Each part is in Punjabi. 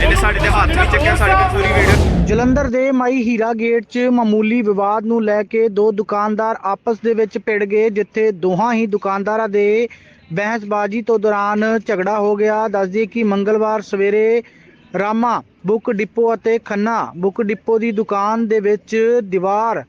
ਇਹਨੇ ਸਾਡੇ ਦੇ ਹੱਥ ਵੀ ਚੱਕਿਆ ਸਾਡੇ ਕੋਲ ਪੂਰੀ ਵੀਡੀਓ ਜਲੰਧਰ ਦੇ ਮਾਈ ਹੀਰਾ ਗੇਟ 'ਚ ਮਾਮੂਲੀ ਵਿਵਾਦ ਨੂੰ ਲੈ ਕੇ ਦੋ ਦੁਕਾਨਦਾਰ ਆਪਸ ਦੇ ਵਿੱਚ ਭਿੜ ਗਏ, ਜਿੱਥੇ ਦੋਹਾਂ ਹੀ ਦੁਕਾਨਦਾਰਾਂ ਦੇ ਬਹਿਸਬਾਜ਼ੀ ਤੋਂ ਦੌਰਾਨ ਝਗੜਾ ਹੋ ਗਿਆ। ਦੱਸਦੀ ਕਿ ਮੰਗਲਵਾਰ ਸਵੇਰੇ ਰਾਮਾ ਬੁੱਕ ਡਿਪੋ ਅਤੇ ਖੰਨਾ ਬੁੱਕ ਡਿਪੋ ਦੀ ਦੁਕਾਨ ਦੇ ਵਿੱਚ ਦੀਵਾਰ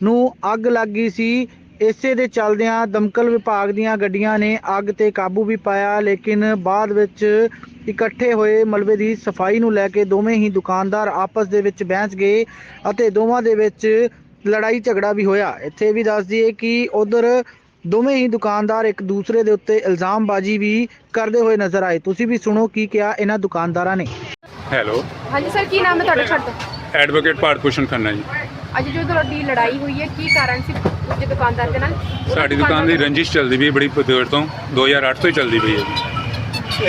ਨੂੰ ਅੱਗ ਲੱਗ ਗਈ ਸੀ। ਇਸੇ ਦੇ ਚੱਲਦਿਆਂ ਦਮਕਲ ਵਿਭਾਗ ਦੀਆਂ ਗੱਡੀਆਂ ਨੇ ਅੱਗ ਤੇ ਕਾਬੂ ਵੀ ਪਾਇਆ, ਲੇਕਿਨ ਬਾਅਦ ਵਿੱਚ ਇਕੱਠੇ ਹੋਏ ਮਲਬੇ ਦੀ ਸਫ਼ਾਈ ਨੂੰ ਲੈ ਕੇ ਦੋਵੇਂ ਹੀ ਦੁਕਾਨਦਾਰ ਆਪਸ ਦੇ ਵਿੱਚ ਬਹਿਸ ਗਏ ਅਤੇ ਦੋਵਾਂ ਦੇ ਵਿੱਚ ਲੜਾਈ ਝਗੜਾ ਵੀ ਹੋਇਆ। ਇੱਥੇ ਵੀ ਦੱਸ ਦਈਏ ਕਿ ਉਧਰ ਦੋਵੇਂ ਹੀ ਦੁਕਾਨਦਾਰ ਇੱਕ ਦੂਸਰੇ ਦੇ ਉੱਤੇ ਇਲਜ਼ਾਮਬਾਜ਼ੀ ਵੀ ਕਰਦੇ ਹੋਏ ਨਜ਼ਰ ਆਏ। ਤੁਸੀਂ ਵੀ ਸੁਣੋ ਕੀ ਕਿਹਾ ਇਹਨਾਂ ਦੁਕਾਨਦਾਰਾਂ ਨੇ। ਹੈਲੋ। ਹਾਂਜੀ ਸਰ ਕੀ ਨਾਮ ਹੈ ਤੁਹਾਡਾ? ਛੱਡ ਐਡਵੋਕੇਟ ਭਾਰਤ ਭੂਸ਼ਣ ਖੰਨਾ ਜੀ। ਅੱਜ ਜੋ ਤੁਹਾਡੀ ਲੜਾਈ ਹੋਈ ਹੈ ਕੀ ਕਾਰਨ ਸੀ ਦੂਜੇ ਦੁਕਾਨਦਾਰ ਦੇ ਨਾਲ? ਸਾਡੀ ਦੁਕਾਨ ਦੀ ਰੰਜਿਸ਼ ਚੱਲਦੀ ਵੀ ਬੜੀ ਦੇਰ ਤੋਂ 2008 ਤੋਂ ਹੀ ਚੱਲਦੀ ਪਈ ਹੈ ਜੀ।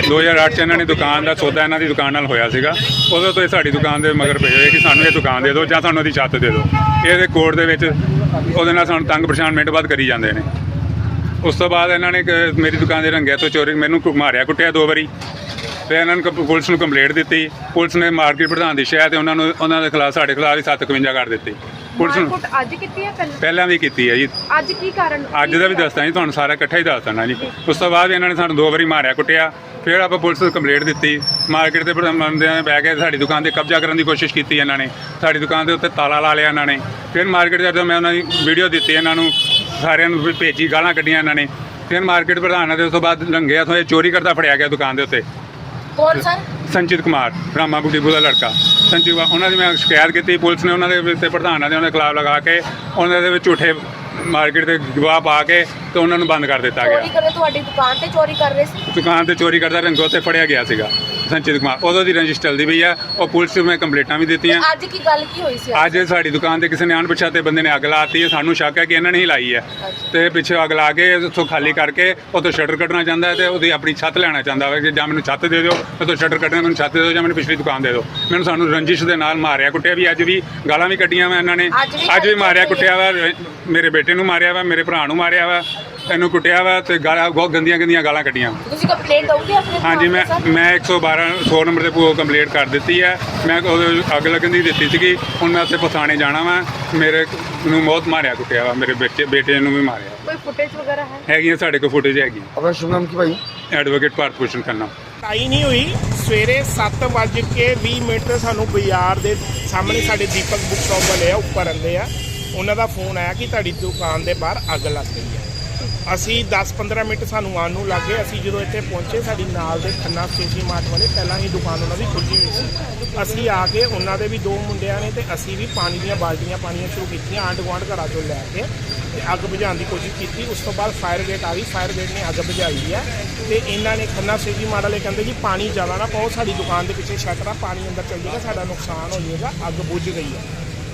2008 ਚ ਇਹਨਾਂ ਨੇ ਦੁਕਾਨ ਦਾ ਸੌਦਾ ਇਹਨਾਂ ਦੀ ਦੁਕਾਨ ਨਾਲ ਹੋਇਆ ਸੀਗਾ। ਉਦੋਂ ਤੋਂ ਇਹ ਸਾਡੀ ਦੁਕਾਨ ਦੇ ਮਗਰ ਪਏ ਹੋਏ ਕਿ ਸਾਨੂੰ ਇਹ ਦੁਕਾਨ ਦੇ ਦਿਓ ਜਾਂ ਸਾਨੂੰ ਉਹਦੀ ਛੱਤ ਦੇ ਦਿਓ। ਇਹਦੇ ਕੋਰਟ ਦੇ ਵਿੱਚ ਉਹਦੇ ਨਾਲ ਸਾਨੂੰ ਤੰਗ ਪਰੇਸ਼ਾਨ ਮਿੰਟ ਬਾਅਦ ਕਰੀ ਜਾਂਦੇ ਨੇ। ਉਸ ਤੋਂ ਬਾਅਦ ਇਹਨਾਂ ਨੇ ਇੱਕ ਮੇਰੀ ਦੁਕਾਨ ਦੇ ਰੰਗਿਆ ਤੋਂ ਚੋਰੀ ਮੈਨੂੰ ਕੁ- ਮਾਰਿਆ, ਕੁੱਟਿਆ ਦੋ ਵਾਰੀ। ਫਿਰ ਇਹਨਾਂ ਨੂੰ ਕੰਪ- ਪੁਲਿਸ ਨੂੰ ਕੰਪਲੇਂਟ ਦਿੱਤੀ। ਪੁਲਿਸ ਨੇ ਮਾਰਕੀਟ ਪ੍ਰਧਾਨ ਦੀ ਸ਼ਿਕਾਇਤ ਤੇ ਉਹਨਾਂ ਨੂੰ, ਉਹਨਾਂ ਦੇ ਖਿਲਾਫ, ਸਾਡੇ ਖਿਲਾਫ ਹੀ 751 ਕਰ ਦਿੱਤੀ। ਪੁਲਿਸ ਨੂੰ। ਮਾਰਕੁੱਟ ਅੱਜ ਕੀਤੀ ਹੈ ਪਹਿਲਾਂ? ਪਹਿਲਾਂ ਵੀ ਕੀਤੀ ਹੈ ਜੀ। ਅੱਜ ਕੀ ਕਾਰਨ? ਅੱਜ ਦਾ ਵੀ ਦੱਸਦਾ ਜੀ ਤੁਹਾਨੂੰ ਸਾਰਾ ਇਕੱਠਾ ਹੀ ਦੱਸ ਦੇਣਾ ਜੀ। ਉਸ ਤੋਂ ਬਾਅਦ ਇਹਨਾਂ ਨੇ ਸਾਨੂੰ ਦੋ ਵਾਰੀ ਮਾਰਿਆ ਕੁੱਟਿਆ। ਫਿਰ ਆਪਾਂ ਪੁਲਿਸ ਨੂੰ ਕੰਪਲੇਂਟ ਦਿੱਤੀ। ਮਾਰਕੀਟ ਦੇ ਬੰਦਿਆਂ ਨੇ ਬਹਿ ਕੇ ਸਾਡੀ ਦੁਕਾਨ ਤੇ ਕਬਜ਼ਾ ਕਰਨ ਦੀ ਕੋਸ਼ਿਸ਼ ਕੀਤੀ ਇਹਨਾਂ ਨੇ। ਸਾਡੀ ਦੁਕਾਨ ਦੇ ਉੱਤੇ ਤਾਲਾ ਲਾ ਲਿਆ ਇਹਨਾਂ ਨੇ। ਫਿਰ ਮਾਰਕੀਟ ਜਦੋਂ ਮੈਂ ਉਹਨਾਂ ਦੀ ਵੀਡੀਓ ਦਿੱਤੀ ਇਹਨਾਂ ਨੂੰ ਸਾਰਿਆਂ ਨੂੰ ਭੇਜੀ ਗਾਲਾਂ ਕੱਢੀਆਂ ਇਹਨਾਂ ਨੇ। ਫਿਰ ਮਾਰਕੀਟ ਪ੍ਰਧਾਨ ਦੇ ਉਸ ਤੋਂ ਬਾਅਦ ਲੰਘਿਆ ਤੋਂ ਇਹ ਚੋਰੀ ਕਰਦਾ ਫੜਿਆ ਗਿਆ ਦੁਕਾਨ ਦੇ ਉੱਤੇ। ਕੌਣ ਸਰ ਸੰਚਿਤ ਕੁਮਾਰ, ਰਾਮਾ ਬੁੱਢੀਪੁਰ ਦਾ ਲੜਕਾ। ਸੰਚਿਤ ਕੁਮਾਰ, ਉਹਨਾਂ ਦੀ ਮੈਂ ਸ਼ਿਕਾਇਤ ਕੀਤੀ, ਪੁਲਿਸ ਨੇ ਉਹਨਾਂ ਦੇ ਉੱਤੇ ਪ੍ਰਧਾਨਾਂ ਦੇ ਉਹਨਾਂ ਦੇ ਖਿਲਾਫ ਲਗਾ ਕੇ, ਉਹਨਾਂ ਦੇ ਵਿੱਚ ਝੂਠੇ ਮਾਰਕੀਟ ਦੇ ਗਵਾਹ ਪਾ ਕੇ ਤੇ ਉਹਨਾਂ ਨੂੰ ਬੰਦ ਕਰ ਦਿੱਤਾ ਚੋਰੀ ਗਿਆ ਕਰੇ ਤੁਹਾਡੀ ਦੁਕਾਨ ਤੇ ਚੋਰੀ ਕਰ ਰਹੇ ਸੀ? ਦੁਕਾਨ ਤੇ ਚੋਰੀ ਕਰਦਾ ਰੰਗੋ ਤੇ ਫੜਿਆ ਗਿਆ ਸੀਗਾ ਸੰਚਿਤ ਕੁਮਾਰ। ਉਦੋਂ ਦੀ ਰੰਜਿਸ਼ ਚੱਲਦੀ ਪਈ ਆ ਉਹ ਪੁਲਿਸ ਨੂੰ ਮੈਂ ਕੰਪਲੇਂਟਾਂ ਵੀ ਦਿੱਤੀਆਂ। ਅੱਜ ਕੀ ਗੱਲ ਕੀ ਹੋਈ ਸੀ? ਅੱਜ ਸਾਡੀ ਦੁਕਾਨ ਤੇ ਕਿਸੇ ਨੇ ਅਣਪਛਾਤੇ ਬੰਦੇ ਨੇ ਅੱਗ ਲਾਤੀ ਹੈ ਸਾਨੂੰ ਸ਼ੱਕ ਹੈ ਕਿ ਇਹਨਾਂ ਨੇ ਹੀ ਲਾਈ ਹੈ। ਤੇ ਪਿੱਛੇ ਅੱਗ ਲਾ ਕੇ ਉੱਥੋਂ ਖਾਲੀ ਕਰਕੇ ਉੱਥੋਂ ਸ਼ਟਰ ਕੱਢਣਾ ਚਾਹੁੰਦਾ ਹੈ ਤੇ ਉਹਦੀ ਆਪਣੀ ਛੱਤ ਲੈਣਾ ਚਾਹੁੰਦਾ ਹੈ ਕਿ ਜਾਂ ਮੈਨੂੰ ਛੱਤ ਦੇ ਦਿਓ ਉੱਥੋਂ ਸ਼ਟਰ ਕੱਢਣਾ ਮੈਨੂੰ ਛੱਤ ਦੇ ਦਿਓ ਜਾਂ ਮੈਨੂੰ ਪਿਛਲੀ ਦੁਕਾਨ ਦੇ ਦਿਓ। ਮੈਨੂੰ ਸਾਨੂੰ ਰੰਜਿਸ਼ ਦੇ ਨਾਲ ਮਾਰਿਆ ਕੁੱਟਿਆ ਵੀ ਅੱਜ ਵੀ ਗਾਲਾਂ ਵੀ ਕੱਢੀਆਂ ਵਾ ਇਹਨਾਂ ਨੇ। ਅੱਜ ਵੀ ਅੱਜ ਵੀ ਮਾਰਿਆ ਕੁੱਟਿਆ ਵਾ ਮੇਰੇ ਬੇਟੇ ਨੂੰ ਮਾਰਿਆ ਵਾ ਮੇਰੇ ਭਰਾ ਨੂੰ ਮਾਰਿਆ ਵਾ। ਇਹਨੂੰ ਕੁੱਟਿਆ ਵਾ ਤੇ ਗਾਲਾਂ ਬਹੁਤ ਗੰਦੀਆਂ ਗੰਦੀਆਂ ਗਾਲਾਂ ਕੱਢੀਆਂ ਤੁਸੀਂ ਕੰਪਲੇਂਟ ਦਓਗੇ ਆਪਣੇ ਹਾਂਜੀ ਮੈਂ ਮੈਂ 112 100 ਨੰਬਰ ਤੇ ਪੂ ਕੰਪਲੀਟ ਕਰ ਦਿੱਤੀ ਹੈ ਮੈਂ ਉਹਦੇ ਅੱਗ ਲੱਗਣ ਦੀ ਦਿੱਤੀ ਸੀਗੀ। ਹੁਣ ਮੈਂ ਉੱਥੇ ਪਥਾਣੇ ਜਾਣਾ ਵਾ। ਮੇਰੇ ਨੂੰ ਬਹੁਤ ਮਾਰਿਆ ਕੁੱਟਿਆ ਵਾ। ਮੇਰੇ ਬੱਚੇ ਬੇਟੇ ਨੂੰ ਵੀ ਮਾਰਿਆ। ਕੋਈ ਫੁਟੇਜ ਵਗੈਰਾ ਹੈ? ਹੈਗੀਆਂ ਸਾਡੇ ਕੋਲ ਫੁਟੇਜ ਹੈਗੀ। ਆਪਣਾ ਸ਼ੁਭ ਨਾਮ ਕੀ ਭਾਈ? ਐਡਵੋਕੇਟ ਭਾਰਤ ਭੂਸ਼ਣ ਖੰਨਾ। ਟਾਈ ਨਹੀਂ ਹੋਈ। ਸਵੇਰੇ 7 ਵਜੇ ਕੇ 20 ਮਿੰਟ ਤੇ ਸਾਨੂੰ ਬਾਜ਼ਾਰ ਦੇ ਸਾਹਮਣੇ ਸਾਡੇ ਦੀਪਕ ਬੁੱਕ ਸ਼ਾਪ ਵਾਲੇ ਆ ਉੱਪਰ ਰਹਿੰਦੇ ਆ। ਉਹਨਾਂ ਦਾ ਫੋਨ ਆਇਆ ਕਿ ਤੁਹਾਡੀ ਦੁਕਾਨ ਦੇ ਬਾਹਰ ਅੱਗ ਲੱਗ ਗਈ ਹੈ ਅਸੀਂ 10-15 ਮਿੰਟ ਸਾਨੂੰ ਆਉਣ ਨੂੰ ਲੱਗੇ ਅਸੀਂ ਜਦੋਂ ਇੱਥੇ ਪਹੁੰਚੇ, ਸਾਡੀ ਨਾਲ ਦੇ ਖੰਨਾ ਸਟੇਸ਼ੀ ਮਾਰਟ ਵਾਲੇ, ਪਹਿਲਾਂ ਹੀ ਦੁਕਾਨ ਉਹਨਾਂ ਦੀ ਖੁੱਲੀ ਹੋਈ ਸੀ। ਅਸੀਂ ਆ ਕੇ ਉਹਨਾਂ ਦੇ ਵੀ ਦੋ ਮੁੰਡਿਆਂ ਨੇ ਤੇ ਅਸੀਂ ਵੀ ਪਾਣੀ ਦੀਆਂ ਬਾਲਟੀਆਂ ਪਾਣੀਆਂ ਸ਼ੁਰੂ ਕੀਤੀਆਂ, ਆਂਢ ਗੁਆਂਢ ਘਰਾਂ ਤੋਂ ਲੈ ਕੇ ਤੇ ਅੱਗ ਬੁਝਾਉਣ ਦੀ ਕੋਸ਼ਿਸ਼ ਕੀਤੀ। ਉਸ ਤੋਂ ਬਾਅਦ ਫਾਇਰ ਗੇਟ ਆ ਗਈ। ਫਾਇਰ ਗੇਟ ਨੇ ਅੱਗ ਬੁਝਾਈ ਹੈ ਤੇ ਇਹਨਾਂ ਨੇ ਖੰਨਾ ਸਟੇਸ਼ੀ ਮਾਰਟ ਵਾਲੇ ਕਹਿੰਦੇ ਜੀ, ਪਾਣੀ ਜ਼ਿਆਦਾ ਨਾ ਪਾਓ, ਸਾਡੀ ਦੁਕਾਨ ਦੇ ਪਿੱਛੇ ਸ਼ਟਰ ਆ ਪਾਣੀ ਅੰਦਰ ਚੱਲ ਜਾਏਗਾ, ਸਾਡਾ ਨੁਕਸਾਨ ਹੋ ਜਾਏਗਾ, ਅੱਗ ਬੁਝ ਗਈ ਹੈ।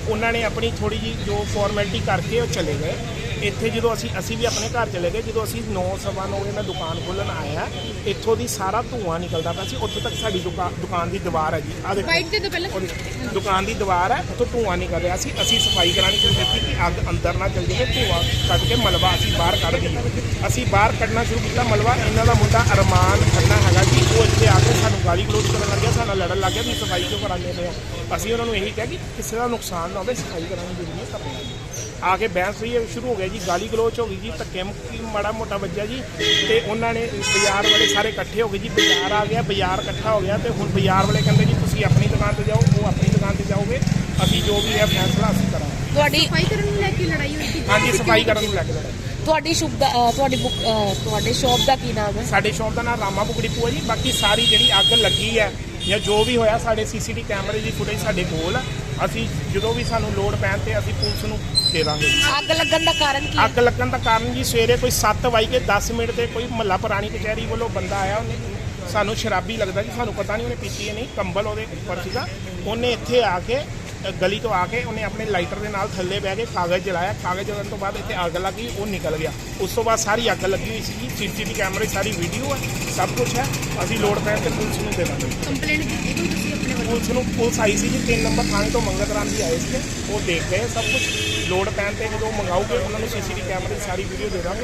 ਉਹਨਾਂ ਨੇ ਆਪਣੀ ਥੋੜੀ ਜੀ ਜੋ ਫਾਰਮੈਲਿਟੀ ਕਰਕੇ ਉਹ ਚਲੇ ਗਏ। ਇੱਥੇ ਜਦੋਂ ਅਸੀਂ ਅਸੀਂ ਵੀ ਆਪਣੇ ਘਰ ਚਲੇ ਗਏ ਜਦੋਂ ਅਸੀਂ 9 ਸਵਾ ਨੌ ਵਜੇ ਮੈਂ ਦੁਕਾਨ ਖੋਲ੍ਹਣ ਆਇਆ ਇੱਥੋਂ ਦੀ ਸਾਰਾ ਧੂਆਂ ਨਿਕਲਦਾ ਪਿਆ ਸੀ ਉੱਥੋਂ ਤੱਕ ਸਾਡੀ ਦੁਕਾਨ ਦੁਕਾਨ ਦੀ ਦੀਵਾਰ ਹੈ ਜੀ ਆ ਦੇਖੋ। ਵਾਈਟ ਦੇ ਤੋਂ ਪਹਿਲਾਂ ਉਹਦੀ ਦੁਕਾਨ ਦੀ ਦੀਵਾਰ ਹੈ ਉੱਥੋਂ ਧੂਆਂ ਨਿਕਲ ਰਿਹਾ ਸੀ ਅਸੀਂ ਸਫ਼ਾਈ ਕਰਾਣੀ ਸ਼ੁਰੂ ਕੀਤੀ ਕਿ ਅੱਗ ਅੰਦਰ ਨਾ ਚੱਲ ਜਾਵੇ ਧੂਆਂ ਕੱਢ ਕੇ ਮਲਬਾ ਅਸੀਂ ਬਾਹਰ ਕੱਢ ਦਈਏ। ਅਸੀਂ ਬਾਹਰ ਕੱਢਣਾ ਸ਼ੁਰੂ ਕੀਤਾ ਮਲਬਾ ਇਹਨਾਂ ਦਾ ਮੁੰਡਾ ਅਰਮਾਨ ਖੰਨਾ ਹੈਗਾ ਜੀ ਉਹ ਇੱਥੇ ਆ ਕੇ ਸਾਨੂੰ ਗਾਲੀ ਗਲੋਚ ਕਰਨ ਲੱਗਿਆ ਸਾਡੇ ਨਾਲ ਲੜਨ ਲੱਗ ਗਿਆ ਵੀ ਸਫ਼ਾਈ ਕਿਉਂ ਕਰਾਉਂਦੇ ਪਏ ਆ ਅਸੀਂ ਉਹਨਾਂ ਨੂੰ ਇਹੀ ਕਿਹਾ ਕਿ ਕਿਸੇ ਦਾ ਨੁਕਸਾਨ ਨਾ ਹੋਵੇ ਸਫ਼ਾਈ ਕਰਾਉਣੀ ਜ਼ਰੂਰੀ ਹੈ ਕਰਨੀ ਹੈ। ਆ ਕੇ ਬਹਿਸ ਹੋਈ ਹੈ, ਸ਼ੁਰੂ ਹੋ ਗਿਆ ਜੀ ਗਾਲੀ ਗਲੋਚ ਹੋ ਗਈ ਜੀ ਧੱਕੇ ਮੁੱਕੀ ਮਾੜਾ ਮੋਟਾ ਵੱਜਿਆ ਜੀ ਤੇ ਉਹਨਾਂ ਨੇ ਬਾਜ਼ਾਰ ਵਾਲੇ ਸਾਰੇ ਇਕੱਠੇ ਹੋ ਗਏ ਜੀ ਬਾਜ਼ਾਰ ਆ ਗਿਆ ਬਾਜ਼ਾਰ ਇਕੱਠਾ ਹੋ ਗਿਆ ਤੇ ਹੁਣ ਬਾਜ਼ਾਰ ਵਾਲੇ ਕਹਿੰਦੇ ਜੀ ਤੁਸੀਂ ਆਪਣੀ ਦੁਕਾਨ ਤੇ ਜਾਓ ਉਹ ਆਪਣੀ ਦੁਕਾਨ ਤੇ ਜਾਓਗੇ ਅਸੀਂ ਜੋ ਵੀ ਹੈ ਫੈਸਲਾ ਅਸੀਂ ਕਰਾਂਗੇ। ਤੁਹਾਡੀ ਸਫ਼ਾਈ ਕਰਨ ਨੂੰ ਲੈ ਕੇ ਲੜਾਈ ਹੋਈ ਸੀ? ਹਾਂਜੀ ਸਫ਼ਾਈ ਕਰਨ ਨੂੰ ਲੈ ਕੇ ਲੜਾਈ। ਤੁਹਾਡੀ ਸ਼ੁਭ ਦਾ ਅ, ਤੁਹਾਡੀ ਬੁੱਕ ਅ, ਤੁਹਾਡੇ ਸ਼ਾਪ ਦਾ ਕੀ ਨਾਮ ਹੈ? ਸਾਡੇ ਸ਼ੌਪ ਦਾ ਨਾਮ ਰਾਮਾ ਬੁਗੜੀ ਪੂਆ ਜੀ ਬਾਕੀ ਸਾਰੀ ਜਿਹੜੀ ਅੱਗ ਲੱਗੀ ਹੈ ਜਾਂ ਜੋ ਵੀ ਹੋਇਆ ਸਾਡੇ ਸੀਸੀਟੀ ਕੈਮਰੇ ਦੀ ਫੁਟੇਜ ਸਾਡੇ ਕੋਲ ਆ। ਅਸੀਂ ਜਦੋਂ ਵੀ ਸਾਨੂੰ ਲੋਡ ਪੈਣ ਤੇ ਅਸੀਂ ਪੁਲਿਸ ਨੂੰ ਦੇ ਦਾਂਗੇ। ਅੱਗ ਲੱਗਣ ਦਾ ਕਾਰਨ ਕੀ ਹੈ? ਅੱਗ ਲੱਗਣ ਦਾ ਕਾਰਨ ਜੀ ਸਵੇਰੇ ਕੋਈ 7 ਵਜੇ 10 ਮਿੰਟ ਤੇ ਕੋਈ ਮਹੱਲਾ ਪੁਰਾਣੀ ਕਚਹਿਰੀ ਵੱਲੋਂ ਬੰਦਾ ਆਇਆ ਉਹਨੇ ਸਾਨੂੰ ਸ਼ਰਾਬੀ ਲੱਗਦਾ ਜੀ ਸਾਨੂੰ ਪਤਾ ਨਹੀਂ ਉਹਨੇ ਪੀਤੀ ਹੈ ਨਹੀਂ ਕੰਬਲ ਉਹਦੇ ਉੱਪਰ ਸੀਗਾ। ਉਹਨੇ ਇੱਥੇ ਆ ਕੇ ਗਲੀ ਤੋਂ ਆ ਕੇ ਉਹਨੇ ਆਪਣੇ ਲਾਈਟਰ ਦੇ ਨਾਲ ਥੱਲੇ ਬਹਿ ਕੇ ਕਾਗਜ਼ ਜਲਾਇਆ। ਕਾਗਜ਼ ਜਲਾਉਣ ਤੋਂ ਬਾਅਦ ਇੱਥੇ ਅੱਗ ਲੱਗੀ ਉਹ ਨਿਕਲ ਗਿਆ। ਉਸ ਤੋਂ ਬਾਅਦ ਸਾਰੀ ਅੱਗ ਲੱਗੀ ਹੋਈ ਸੀ ਸੀਸੀਟੀਵੀ ਕੈਮਰੇ ਸਾਰੀ ਵੀਡੀਓ ਹੈ ਸਭ ਕੁਝ ਹੈ। ਅਸੀਂ ਲੋਡ ਪੈਣ ਤੇ ਪੁਲਿਸ ਨੂੰ ਦੇ ਦਾਂਗੇ। ਕੰਪਲੇਂਟ ਕੀਤੀ ਕੋਈ ਤੁਸੀਂ ਆਪਣੇ ਵੱਲੋਂ? ਪੁਲਿਸ ਨੂੰ ਪੁਲਿਸ ਆਈ ਸੀ ਜੀ 3 ਨੰਬਰ ਥਾਣੇ ਤੋਂ ਮੰਗਤ ਰਾਮ ਜੀ ਆਏ ਸੀ ਉਹ ਦੇਖ ਗਏ ਸਭ ਕੁਝ ਲੋਡ ਪੈਣ ਤੇ ਜਦੋਂ ਮੰਗਾਉਗੇ ਉਹਨਾਂ ਨੂੰ ਸੀਸੀਟੀਵੀ ਕੈਮਰੇ ਦੀ ਸਾਰੀ ਵੀਡੀਓ ਦੇ ਦਾਂਗੇ।